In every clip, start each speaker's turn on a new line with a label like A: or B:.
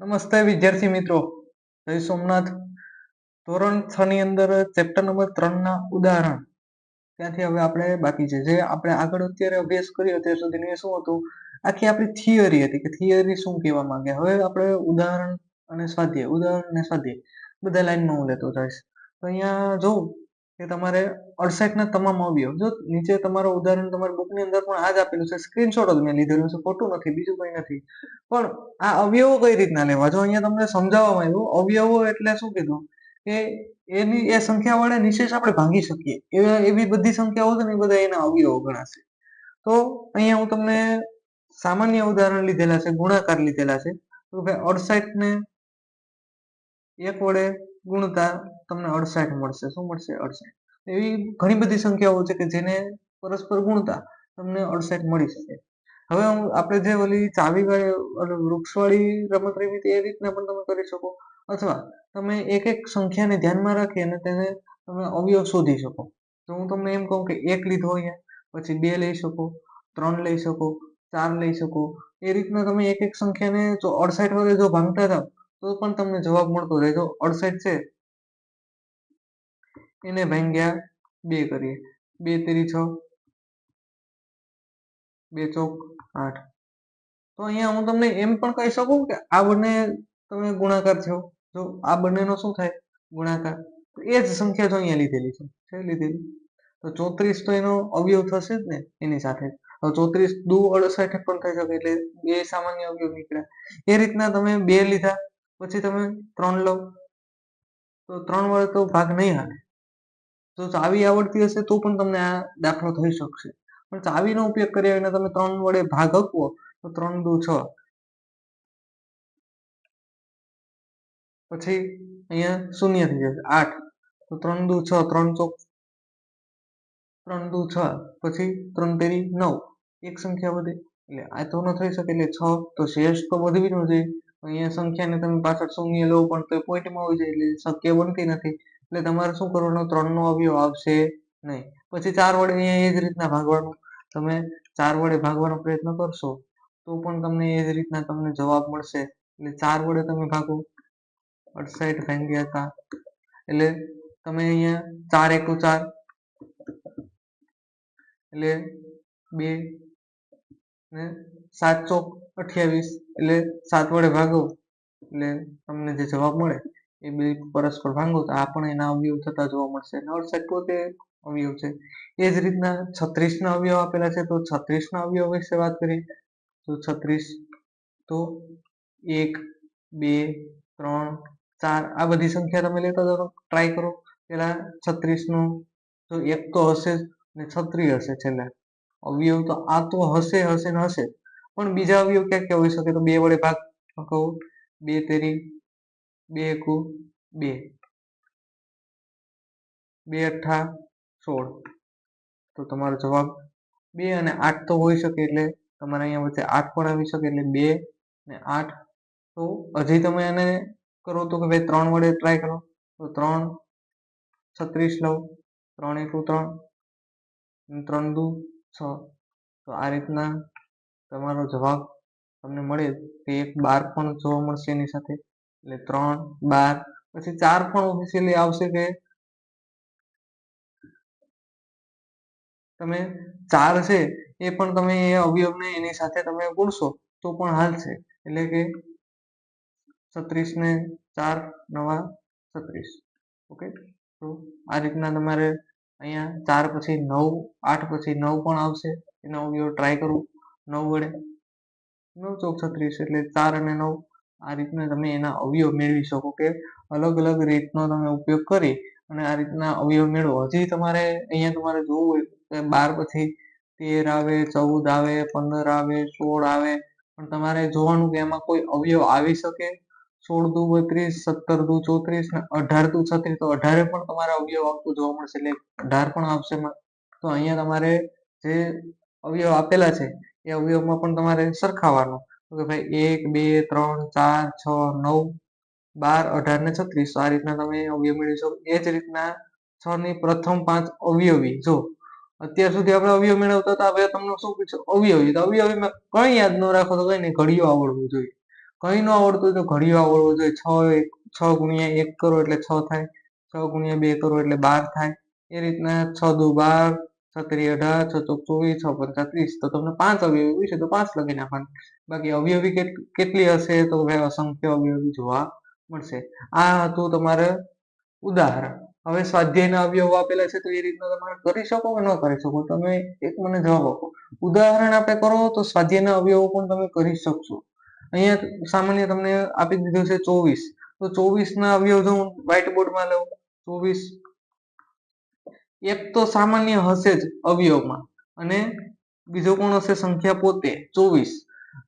A: નમસ્તે વિદ્યાર્થી મિત્રો. જય સોમનાથ. ધોરણ છ ની અંદર ચેપ્ટર નંબર ત્રણ ના ઉદાહરણ. ત્યાંથી હવે આપણે બાકી છે. જે આપણે આગળ અત્યારે અભ્યાસ કર્યો અત્યાર સુધી શું હતું? આખી આપણી થિયરી હતી કે થિયરી શું કહેવા માંગે. હવે આપણે ઉદાહરણ અને સ્વાધ્યાય, ઉદાહરણ અને સ્વાધ્યાય. બધા લાઈનમાં હું લેતો જઈશ. તો અહીંયા જોઉં. કે તમારે અડસઠના તમામ અવયવ. જો નીચે તમારો ઉદાહરણ તમારી બુકની અંદર પણ આ જ આપેલું છે. સ્ક્રીનશોટ જ મેં લીધેલું છે. ખોટું નથી, બીજું કંઈ નથી. પણ આ અવયવો કઈ રીતના લેવા? જો અહીંયા તમને સમજાવવામાં આવ્યું, અવયવો એટલે શું કીધું? કે એની, એ સંખ્યા વડે નિશેષ આપણે ભાંગી શકીએ. એવા બધી સંખ્યાઓ છે ને, એ બધા એના અવયવો ગણાશે. તો અહીંયા હું તમને સામાન્ય ઉદાહરણ લીધેલા છે, ગુણાકાર લીધેલા છે. તો ભાઈ અડસઠ ને એક વડે ગુણતા તમને અડસાઠ મળશે. શું મળશે? અડસાઠ. એવી ઘણી બધી સંખ્યાઓ છે કે જેને પરસ્પર ગુણતા તમને અડસાઠ મળી શકે. હવે આપણે જે ઓલી ચાવી વૃક્ષવાળી રમત રમી એ રીતના પણ તમે કરી શકો. અથવા તમે એક એક સંખ્યાને ધ્યાનમાં રાખી અને તેને તમે અવયવ શોધી શકો. તો હું તમને એમ કહું કે એક લીધો અહીંયા, પછી બે લઈ શકો, ત્રણ લઈ શકો, ચાર લઈ શકો. એ રીતના તમે એક એક સંખ્યાને જો અડસાઠ વડે જો ભાંગતા જાઓ તો પણ તમને જવાબ મળતો રહે જો અડસઠ છે, એને ભાંગ્યા બે કરીએ. બે તેરી છ, બે ચોક આઠ. તો અહીંયા હું તમને એમ પણ કહી શકું કે આ બંને તમે ગુણાકાર થયો જો આ બંનેનો શું થાય? ગુણાકાર. તો એ જ સંખ્યા જો અહીંયા લીધેલી છે. લીધેલી? તો ચોત્રીસ તો એનો અવયવ થશે જ ને એની સાથે. ચોત્રીસ દુ અડસઠ પણ થઈ શકે એટલે બે સામાન્ય અવયવ નીકળ્યા. એ રીતના તમે બે લીધા. પછી તમે ત્રણ લો. તો ત્રણ વડે તો ભાગ નહીં હાલે તો ચાવી આવડતી હશે તો પણ તમને આ દાખલો થઈ શકશે. પણ ચાવીનો ઉપયોગ કર્યા વિના તમે ત્રણ વડે ભાગ આપવો તો ત્રણ દુ છ. પછી અહીંયા શૂન્ય થઈ જશે, આઠ. તો ત્રણ દુ છ, ત્રણ ચોક ત્રણ દુ છ, પછી ત્રણ તેરી નવ. એક સંખ્યા વધે, એટલે આ તો ન થઈ શકે, એટલે છ તો શેષ તો વધવી ન જોઈએ અહીંયા સંખ્યાને તમે પાછળ શૂન્ય લો, પણ તો પોઈન્ટમાં આવી જાય એટલે શક્ય બનતી નથી. એટલે તમારે શું કરવાનું? ત્રણનો અવયવ આવશે નહીં. પછી ચાર વડે અહીંયા એ જ રીતના ભાગવાનું. તમે ચાર વડે ભાગવાનો પ્રયત્ન કરશો, તો પણ તમને એ જ રીતના તમને જવાબ મળશે. એટલે ચાર વડે તમે ભાગો. અડસઠ ભાંગ્યા હતા એટલે તમે અહીંયા ચાર એકુ ચાર. એટલે બે ને સાત ચોક અઠ્યાવીસ એટલે સાત વડે ભાગો એટલે તમને જે જવાબ મળે એ બે પરસ્પર ભાંગો તો આ પણ એના અવયવ થતા જોવા મળશે. અડસઠ પોતે અવયવ છે. એ જ રીતના છત્રીસના અવયવ આપેલા છે. તો છત્રીસના અવયવ વિશે વાત કરીએ. તો છત્રીસ, તો એક, બે, ત્રણ, ચાર આ બધી સંખ્યા તમે લેતા જાઓ ટ્રાય કરો. પેલા છત્રીસનું તો એક તો હશે જ ને છત્રી હશે છેલ્લે. અવયવ તો આ તો હશે હશે ને હશે. પણ બીજા અવયવ ક્યાં ક્યાં હોઈ શકે? તો બે વડે ભાગ કહું. બે તેરી, બે એકુ બે. બે અઠ્ઠા સોળ. તો તમારો જવાબ બે અને આઠ તો હોઈ શકે એટલે તમારે અહીંયા વચ્ચે આઠ પણ આવી શકે એટલે બે ને આઠ. તો હજી તમે એને કરો તો કે ભાઈ ત્રણ વડે ટ્રાય કરો. તો ત્રણ, છત્રીસ લો ત્રણ એકુ ત્રણ. ત્રણ દુ છ. તો આ રીતના તમારો જવાબ તમને મળે કે એક બાર પણ જોવા મળશે એની સાથે. એટલે ત્રણ, બાર, પછી ચાર પણ ઓફિશિયલી આવશે કે તમે ચાર છે એ પણ તમે એ અવયવને એની સાથે તમે ગુણશો તો પણ હાલશે એટલે કે છત્રીસ ને ચાર નવા છત્રીસ. ઓકે? તો આ રીતના તમારે અહીંયા ચાર પછી નવ, આઠ પછી નવ પણ આવશે. એનો અવયવ ટ્રાય કરું. નવ વડે. નવ ચોક છત્રીસ એટલે ચાર અને નવ. આ રીતના તમે એના અવયવ મેળવી શકો કે અલગ અલગ રીતનો તમે ઉપયોગ કરી અને આ રીતના અવયવ મેળવો. હજી તમારે અહીંયા તમારે જોવું હોય કે બાર પછી તેર આવે, ચૌદ આવે, પંદર આવે, સોળ આવે. પણ તમારે જોવાનું કે એમાં કોઈ અવયવ આવી શકે? સોળ દુ બત્રીસ સત્તર દુ ચોત્રીસ ને અઢાર દુ છત્રીસ તો અઢારે પણ તમારે અવયવ આવતું જોવા મળશે, એટલે અઢાર પણ આવશે તો અહીંયા તમારે જે અવયવ આપેલા છે, એ અવયવમાં પણ તમારે સરખાવાનું કે ભાઈ એક, બે, ત્રણ, ચાર, છ, નવ, બાર, અઢાર ને છત્રીસ, આ રીતના તમે અવયવ મેળવી શકો. એ જ રીતના છ ની પ્રથમ પાંચ અવયવી, જો. અત્યાર સુધી આપણે અવયવ મેળવતા હતા, હવે તમને શું પૂછ્યું અવયવી, તો અવયવીમાં કઈ યાદ ન રાખો તો કઈ નહીં ઘડિયો આવડવું જોઈએ. કઈ ન આવડતું તો ઘડિયો આવડવો જોઈએ. છ એક, છ ગુણ્યા એક કરો એટલે છ થાય. છ ગુણ્યા બે કરો એટલે બાર થાય. એ રીતના છ દુ બાર છત્રી અઢાર, છ ચોક ચોવીસ, છ પંચા ત્રીસ. તો તમને પાંચ અવયવી છે તો પાંચ લખી નાખવાના. બાકી અવયવી કેટલી હશે તો અસંખ્ય અવયવી જોવા મળશે. આ હતું તમારે ઉદાહરણ. હવે સ્વાધ્યાયના અવયવો આપેલા છે તો એ રીતના તમારે કરી શકો કે ન કરી શકો? તમે એક મને જવાબ આપો. ઉદાહરણ આપણે કરો તો સ્વાધ્યાયના અવયવો પણ તમે કરી શકશો. અહીંયા સામાન્ય તમને આપી દીધું છે ચોવીસ. તો ચોવીસ ના અવયવ જો હું વ્હાઇટ બોર્ડમાં લઉં, ચોવીસ એક તો સામાન્ય હશે જ અવયવમાં અને બીજો કોણ હશે? સંખ્યા પોતે, ચોવીસ.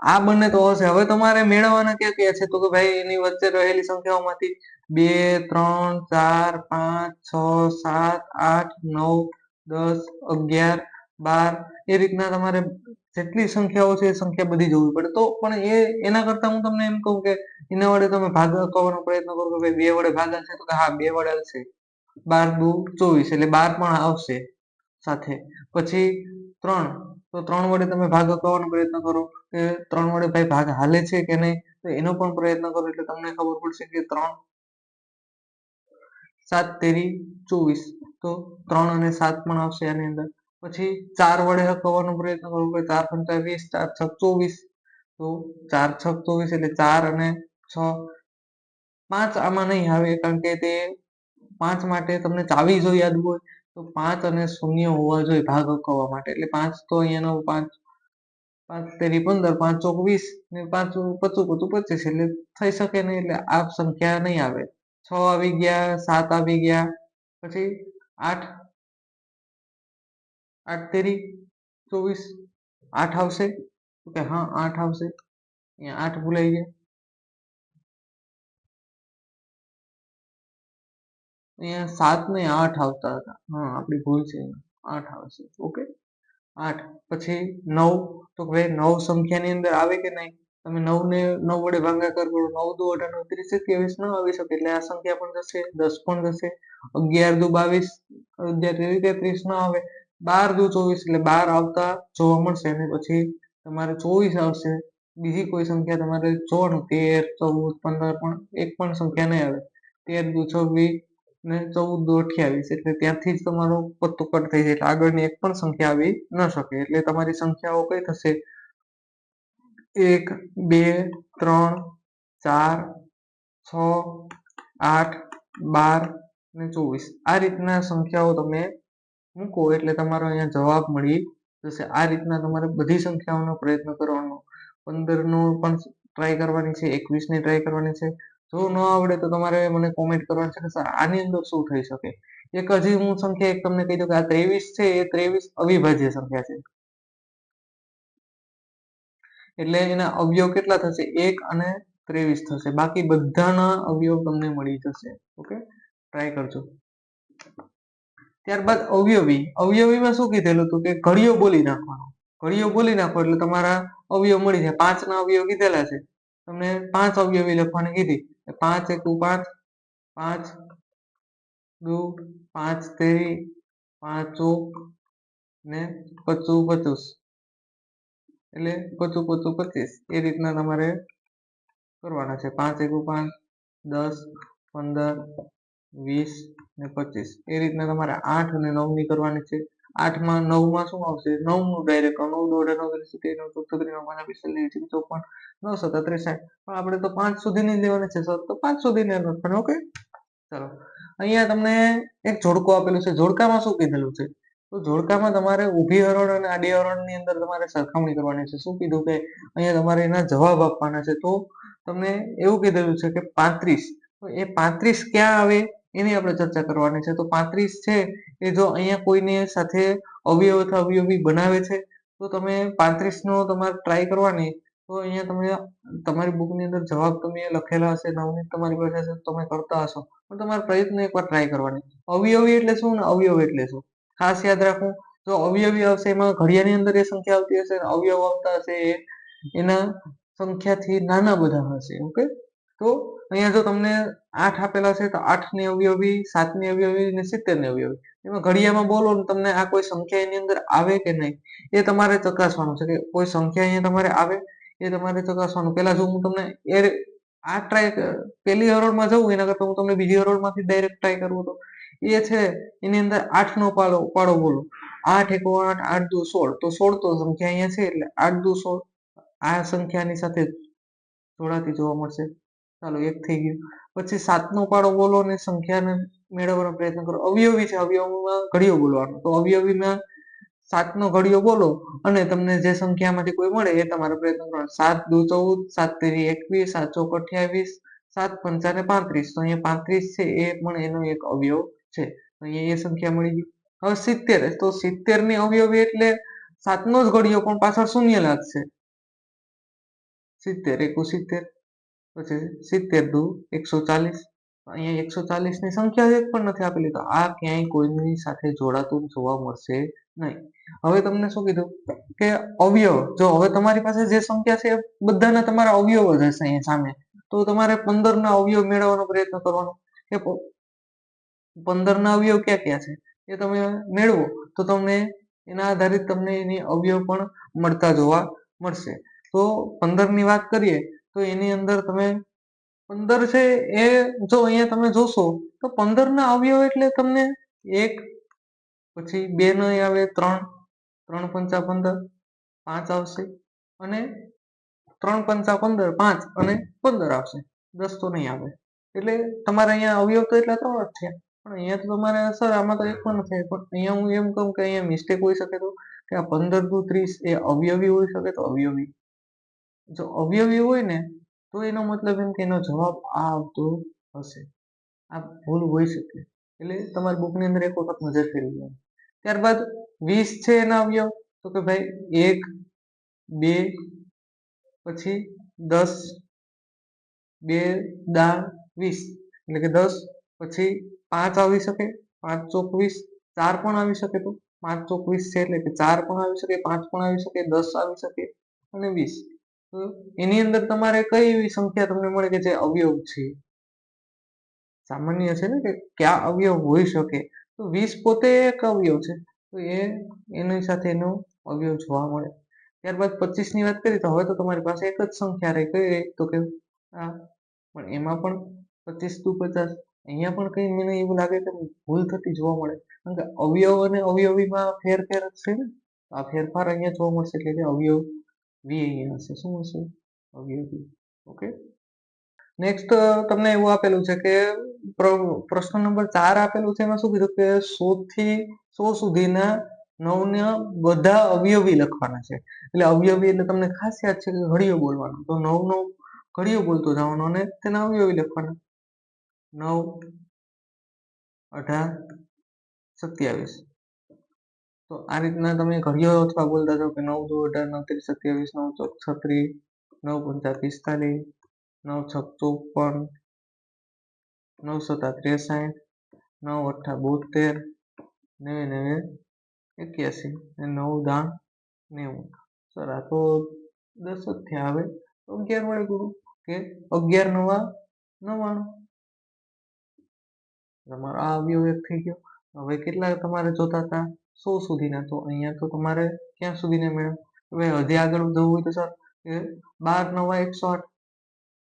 A: આ બંને તો હશે. હવે તમારે મેળવવાના ક્યાં ક્યાં છે? તો કે ભાઈ એની વચ્ચે રહેલી સંખ્યાઓમાંથી બે, ત્રણ, ચાર, પાંચ, છ, સાત, આઠ, નવ, દસ, અગિયાર, બાર, એ રીતના તમારે જેટલી સંખ્યાઓ છે એ સંખ્યા બધી જોવી પડે. તો પણ એ, એના કરતા હું તમને એમ કહું કે એના વડે તમે ભાગ કરવાનો પ્રયત્ન કરો કે બે વડે ભાગાશે તો કે હા, બે વડે હશે બાર દુ ચોવીસ એટલે બાર પણ આવશે સાથે. પછી ત્રણ, તો ત્રણ વડે તમે ભાગ કરવાનો પ્રયત્ન કરો કે ત્રણ વડે ભાઈ ભાગ હાલે છે કે નહીં, તો એનો પણ પ્રયત્ન કરો એટલે તમને ખબર પડશે કે ત્રણ સાત તેરી ચોવીસ, તો ત્રણ અને સાત પણ આવશે આની અંદર. પછી ચાર વડે હકવવાનો પ્રયત્ન કરવો પડે. ચાર પંચા વીસ, ચાર છ તો ચાર છ એટલે ચાર અને છ. પાંચ આમાં નહીં આવે કારણ કે તે પાંચ માટે તમને ચાવી જો યાદ હોય, તો પાંચ અને શૂન્ય હોવા જોઈએ ભાગ હકવવા માટે. એટલે પાંચ તો અહીંયાનો પાંચ પાંચ તેરી પંદર, પાંચ ચોક વીસ ને પાંચ પચું પચું પચીસ એટલે થઈ શકે નહીં એટલે આ સંખ્યા નહીં આવે. છ આવી ગયા, સાત આવી ગયા, પછી આઠ આઠ તેરી ચોવીસ આઠ આવશે કે હા આઠ આવશે અહીંયા આઠ ભૂલાઈ ગયા અહીંયા સાત ને આઠ આવતા હતા હા આપણી ભૂલ છે આઠ આવશે ઓકે આઠ પછી નવ તો ભાઈ નવ સંખ્યાની અંદર આવે કે નહીં તમે નવ ને નવ વડે ભાગાકાર કરો નવ દુ અઢાર નવ ત્રીસ એકવીસ ન આવી શકે એટલે આ સંખ્યા પણ જશે દસ પણ જશે અગિયાર દુ બાવીસ અગિયાર તેવી તેત્રીસ ન આવે બાર દુ ચોવીસ એટલે બાર આવતા જોવા મળશે અને પછી તમારે ચોવીસ આવશે. બીજી કોઈ સંખ્યા તમારે જોવાનું, તેર, ચૌદ, પંદર પણ એક પણ સંખ્યા નહીં આવે. તેર દુ છવ્વીસ ને ચૌદ દુ અઠ્યાવીસ એટલે ત્યાંથી જ તમારો પત્તો કટ થઈ જાય એટલે આગળની એક પણ સંખ્યા આવી ન શકે. એટલે તમારી સંખ્યાઓ કઈ થશે? એક, બે, ત્રણ, ચાર, છ, આઠ, બાર ને ચોવીસ. આ રીતના સંખ્યાઓ તમે મૂકો એટલે તમારો અહીંયા જવાબ મળી જશે. આ રીતના તમારે બધી સંખ્યાઓનો પ્રયત્ન કરવાનો. પંદર નો પણ ટ્રાય કરવાની છે એકવીસની ટ્રાય કરવાની છે. જો ન આવડે તો તમારે મને કોમેન્ટ કરવાની છે કે સર આની અંદર શું થઈ શકે? એક હજી હું સંખ્યા એક તમને કહી દઉં કે આ ત્રેવીસ છે, એ ત્રેવીસ અવિભાજ્ય સંખ્યા છે. એટલે એના અવયવ કેટલા થશે? એક અને ત્રેવીસ થશે. બાકી બધાના અવયવ તમને મળી જશે. ઓકે? ટ્રાય કરજો. ત્યારબાદ અવયવી. અવયવીમાં શું કીધેલું હતું કે ઘડિયો બોલી નાખવાનો. ઘડિયો બોલી નાખો એટલે તમારા અવયવ મળી જાય. પાંચ ના અવયવ કીધેલા છે. તમને પાંચ અવયવી લખવાની કીધી. પાંચ એકુ પાંચ પાંચ દુ પાંચ તેરી, પાંચ ને પચું પચુસ. એટલે પચું પચું પચીસ. એ રીતના તમારે કરવાના છે. પાંચ એકુ પાંચ, દસ, પંદર વીસ ને પચીસ. એ રીતના તમારે આઠ અને નવની કરવાની છે. આઠમાં નવમાં શું આવશે? નવનું ડાયરેક્ટ નવ દોઢ નવ સિત્તેર નવ ચોત્રીસ નવ પાંચ પિસ્તાલીસ ચોપન નવ સત્તાત્રીસ સાઠ પણ આપણે તો પાંચ સુધીની લેવાની છે, સર. તો પાંચ સુધીની પણ, ઓકે? ચાલો. અહીંયા તમને એક જોડકો આપેલું છે. જોડકામાં શું કીધેલું છે? તો જોડકામાં તમારે ઊભી હરોળ અને આડી હરોળની અંદર તમારે સરખામણી કરવાની છે. શું કીધું કે અહીંયા તમારે એના જવાબ આપવાના છે? તો તમને એવું કીધેલું છે કે પાંત્રીસ. તો એ પાંત્રીસ ક્યાં આવે? એની આપણે ચર્ચા કરવાની છે. તો પાંત્રીસ છે એ જો અહીંયા કોઈને સાથે અવયવ અવયવી બનાવે છે, તો તમે પાંત્રીસ નો તમારે ટ્રાય કરવાની. તો અહીંયા તમે, તમારી બુકની અંદર જવાબ તમે લખેલા હશે નવની તમારી પાસે હશે તમે કરતા હશો. પણ તમારે પ્રયત્ન એકવાર ટ્રાય કરવાની. અવયવી એટલે શું ને અવયવ એટલે શું? ખાસ યાદ રાખવું, જો અવયવી આવશે એમાં ઘડિયાની અંદર એ સંખ્યા આવતી હશે અવયવ આવતા હશે એના સંખ્યાથી નાના બધા હશે ઓકે તો અહીંયા જો તમને આઠ આપેલા છે, તો આઠની અવયવી સાતની અવયવી ને સિત્તેરની અવયવી. એમાં ઘડિયામાં બોલો ને તમને આ કોઈ સંખ્યા એની અંદર આવે કે નહીં, એ તમારે ચકાસવાનું છે કે કોઈ સંખ્યા અહીંયા તમારે આવે, એ તમારે ચકાસવાનું. પહેલા જો હું તમને એ આ ટ્રાય પહેલી હરોળમાં જવું એના કરતાં હું તમને બીજી હરોળમાંથી ડાયરેક્ટ ટ્રાય કરવું તો, એ છે એની અંદર આઠ નો પાડો પાડો બોલો. આઠ એકો આઠ આઠ દુ સોળ. તો સોળ તો સંખ્યા અહીંયા છે, એટલે આઠ દુ સોળ આ સંખ્યાની સાથે જોડાતી જોવા મળશે. ચાલો એક થઈ ગયું. પછી સાતનો પાડો બોલો અને સંખ્યાને મેળવવાનો પ્રયત્ન કરો. અવયવી છે, અવયવમાં ઘડિયો બોલવાનો તો અવયવીમાં સાતનો ઘડિયો બોલો અને તમને જે સંખ્યામાંથી કોઈ મળે એ તમારે પ્રયત્ન કરો. સાત, દુ, ચૌદ, સાત, તેરી, એકવીસ, સાત, ચોક, અઠ્યાવીસ, સાત, પંચાને પાંત્રીસ. તો અહીંયા પાંત્રીસ છે, એ પણ એનો એક અવયવ છે. અહીંયા એ સંખ્યા મળી ગઈ. હવે સિત્તેર. તો સિત્તેરની અવયવી એટલે સાતનો જ ઘડિયો પણ પાછળ શૂન્ય લાગશે. સિત્તેર એકુ સિત્તેર પછી સિત્તેર દુ એકસો ચાલીસ. અહીંયા એકસો ચાલીસની સંખ્યા એક પણ નથી આપેલી, તો આ ક્યાંય કોઈની સાથે જોડાતું જોવા મળશે નહીં. હવે તમને શું કીધું? કે અવયવ, જો હવે તમારી પાસે જે સંખ્યા છે બધાના તમારા અવયવ જ હશે અહીંયા સામે. તો તમારે પંદર ના અવયવ મેળવવાનો પ્રયત્ન કરવાનો. કે પંદર ના અવયવ ક્યાં ક્યાં છે? એ તમે મેળવો, તો તમને એના આધારિત તમને એની અવયવ પણ મળતા જોવા મળશે. તો પંદરની વાત કરીએ તો એની અંદર તમે પંદર છે એ જો અહીંયા તમે જોશો, તો પંદર ના અવયવ એટલે તમને એક, પછી બે નહીં આવે, ત્રણ ત્રણ પંચા પંદર, પાંચ આવશે, અને ત્રણ પંચા પંદર, પાંચ અને પંદર આવશે, દસ તો નહીં આવે. એટલે તમારે અહીંયા અવયવ તો એટલા ત્રણ જ થયા, પણ અહીંયા તો તમારે સર આમાં તો એક પણ નથી પણ અહીંયા હું એમ કહું કે અહીંયા મિસ્ટેક હોઈ શકે તો, કે આ પંદર દુ ત્રીસ એ અવયવી હોઈ શકે તો અવયવી. જો અવયવી હોય ને, તો એનો મતલબ એમ કે એનો જવાબ આ આવતો હશે. આ ભૂલ હોઈ શકે. એટલે તમારી બુકની અંદર એક વખત નજર ફેરવી લેવાની. ત્યારબાદ વીસ છે એના અવયવ, તો કે ભાઈ એક, બે, પછી દસ, બે, દાળ, વીસ. એટલે કે દસ, પછી પાંચ આવી શકે, પાંચ ચોક વીસ, ચાર પણ આવી શકે તો. પાંચ ચોક વીસ છે એટલે કે ચાર પણ આવી શકે, પાંચ પણ આવી શકે, દસ આવી શકે અને વીસ. એની અંદર તમારે કઈ એવી સંખ્યા તમને મળે કે જે અવયવ છે? સામાન્ય છે ને કે કયા અવયવ હોઈ શકે? તો વીસ પોતે એક અવયવ છે. તો એ, એની સાથે એનો અવયવ જોવા મળે. ત્યારબાદ પચીસની વાત કરીએ તો હવે તો તમારી પાસે એક જ સંખ્યા રહી. કઈ તો કે આ. પણ એમાં પણ પચીસ ટુ પચાસ. અહીંયા પણ કઈ મને એવું લાગે કે ભૂલ થતી જોવા મળે. કારણ કે અવયવ અને અવયવીમાં ફેરફેર જ છે ને? આ ફેરફાર અહીંયા જોવા મળશે એટલે કે અવયવ વી અહીંયા હશે. શું હશે? અવયવી ઓકે નેક્સ્ટ તમને એવું આપેલું છે કે પ્રશ્ન નંબર ચાર આપેલું છે એમાં શું કીધું કે સો થી સો સુધીના નવને બધા અવયવી લખવાના છે. એટલે અવયવી એટલે તમને ખાસ યાદ છે કે ઘડિયો બોલવાનો. તો નવ નો ઘડિયો બોલતો જવાનો અને તેના અવયવી લખવાના. નવ, અઢાર, સત્યાવીસ. તો આ રીતના તમે ઘડીઓ અથવા બોલતા જાઓ કે નવ દો અઢાર નવ ત્રીસ, સત્યાવીસ, નવ ચોક છત્રીસ, નવ પંચા પિસ્તાલીસ નવ છક ચોપન, નવ સત્તા ત્રેસાઠ, નવ અઠ્ઠા બોતેર, નેવે નેવે, એક્યાસી નવ દાણ નેવું. સર, આ તો દસ જ થયા. હવે અગિયાર વડે ગુરુ કે અગિયાર નવા નવ્વાણું તમારો આ અવયવ એક થઈ ગયો. હવે કેટલા તમારે જોતા હતા? સો સુધીના તો અહીંયા તો તમારે ક્યાં સુધીના મેળવ હવે હજી આગળ જવું હોય તો સર એ બાર, નવા એકસો આઠ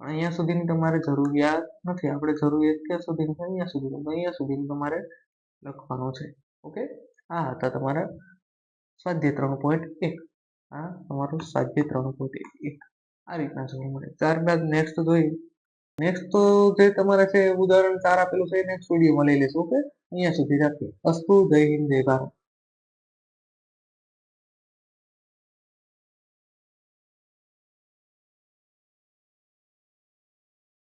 A: અહીંયા સુધીની તમારે જરૂરિયાત નથી. આપણે જરૂરિયાત ક્યાં સુધીની અહીંયા સુધી અહીંયા સુધી તમારે લખવાનું છે. ઓકે? આ હતા તમારા સ્વાધ્યાય ત્રણ પોઈન્ટ એક. આ તમારું સ્વાધ્યાય ત્રણ પોઈન્ટ એક. આ રીતના જોવા મળે. ત્યારબાદ નેક્સ્ટ જોઈએ. નેક્સ્ટ તો જે તમારે છે, ઉદાહરણ ચાર આપેલું છે નેક્સ્ટ વિડીયોમાં લઈ લેશું ઓકે? અહીંયા સુધી રાખીએ. અસ્તુ જય હિન્દ, જય ભારત.